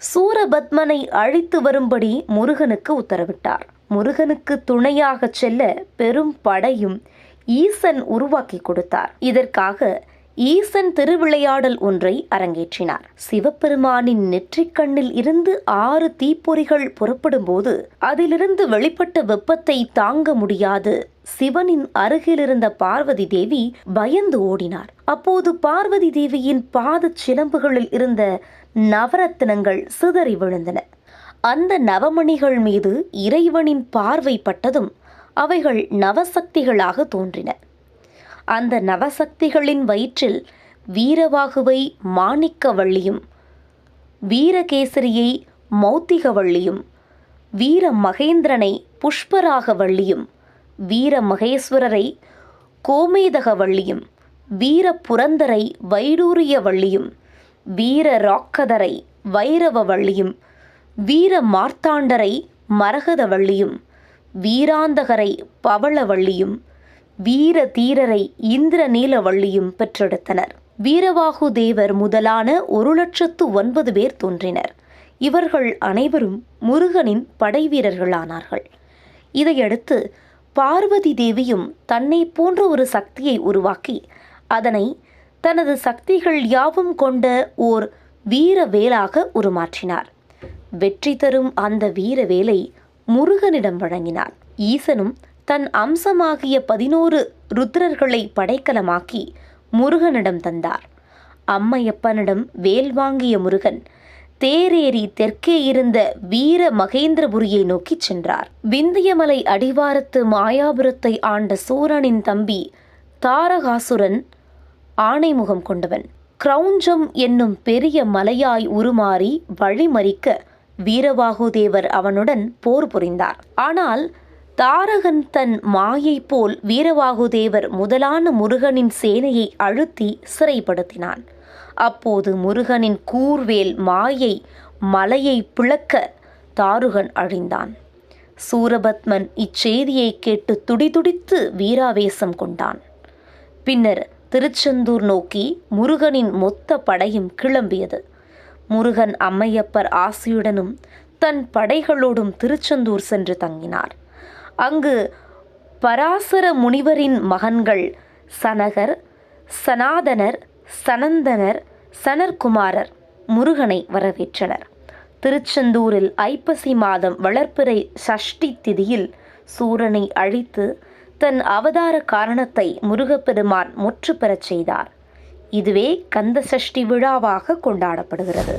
சூரபத்மனை அழித்து வரும்படி முருகனுக்கு உத்தரவிட்டார். முருகனுக்கு துணையாகச் செல்ல பெரும் படையும் ஈசன் உருவாக்கி கொடுத்தார். இதற்காக ஈசன் திருவிளையாடல் ஒன்றை அரங்கேற்றினார். சிவபெருமானின் நெற்றிக்கண்ணில் இருந்து ஆறு தீப்பொறிகள் புறப்படும்போது அதிலிருந்து வெளிப்பட்ட வெப்பத்தை தாங்க முடியாது. சிவனின் அருகிலிருந்த பார்வதி தேவி பயந்து ஓடினார். அப்போது பார்வதி தேவியின் பாதச் சிலம்புகளில் இருந்த நவரத்தினங்கள் சிதறி விழுந்தன. அந்த நவமணிகள் மீது இறைவனின் பார்வை பட்டதும் அவைகள் நவசக்திகளாக தோன்றின. அந்த நவசக்திகளின் வயிற்றில் வீரவாகுவை மாணிக்கவள்ளியும் வீரகேசரியை மௌத்திகவள்ளியும் வீர மகேந்திரனை புஷ்பராகவள்ளியும் வீர மகேஸ்வரரை கோமேதகவள்ளியும் வீர புரந்தரை வைடூரியவள்ளியும் வீர ராக்கதரை வைரவவள்ளியும் வீர மார்த்தாண்டரை மரகதவள்ளியும் வீராந்தகரை பவளவள்ளியும் வீர தீரரை இந்திரநீலவள்ளியும் பெற்றெடுத்தனர். வீரவாகு தேவர் முதலான ஒரு லட்சத்து ஒன்பது பேர் தோன்றினர். இவர்கள் அனைவரும் முருகனின் படைவீரர்களானார்கள் இதையடுத்து பார்வதி தேவியும் தன்னை போன்ற ஒரு சக்தியை உருவாக்கி அதனை தனது சக்திகள் யாவும் கொண்ட ஓர் வீரவேலாக உருமாற்றினார். வெற்றி தரும் அந்த வீர வேலை முருகனிடம் வழங்கினார். ஈசனும் தன் அம்சமாகிய பதினோரு ருத்ரர்களை படைக்கலமாக்கி முருகனிடம் தந்தார். அம்மையப்பனிடம் வேல் வாங்கிய முருகன் தேரேறி தெற்கே இருந்த வீர மகேந்திரபுரியை நோக்கிச் சென்றார். விந்தியமலை அடிவாரத்து மாயாபுரத்தை ஆண்ட சூரனின் தம்பி தாரகாசுரன் ஆணைமுகம் கொண்டவன். கிரௌஞ்சம் என்னும் பெரிய மலையாய் உருமாறி வழிமறிக்க வீரவாகுதேவர் அவனுடன் போர் புரிந்தார். ஆனால் தாரகன் தன் மாயை போல் வீரவாகுதேவர் முதலான முருகனின் சேனையை அழுத்தி சிறைப்படுத்தினான். அப்போது முருகனின் கூர்வேல் மாயை மலையை பிளக்க தாருகன் அழிந்தான். சூரபத்மன் இச்செய்தியை கேட்டு துடிதுடித்து வீராவேசம் கொண்டான். பின்னர் திருச்செந்தூர் நோக்கி முருகனின் மொத்த படையும் கிளம்பியது. முருகன் அம்மையப்பர் ஆசியுடனும் தன் படைகளோடும் திருச்செந்தூர் சென்று தங்கினார். அங்கு பராசர முனிவரின் மகன்கள் சனகர் சனாதனர் சனந்தனர் சனர்குமாரர் முருகனை வரவேற்றனர். திருச்செந்தூரில் ஐப்பசி மாதம் வளர்ப்பிறை சஷ்டி திதியில் சூரனை அழித்து தன் அவதார காரணத்தை முருகப்பெருமான் முற்று பெறச் செய்தார். இதுவே கந்த சஷ்டி விழாவாக கொண்டாடப்படுகிறது.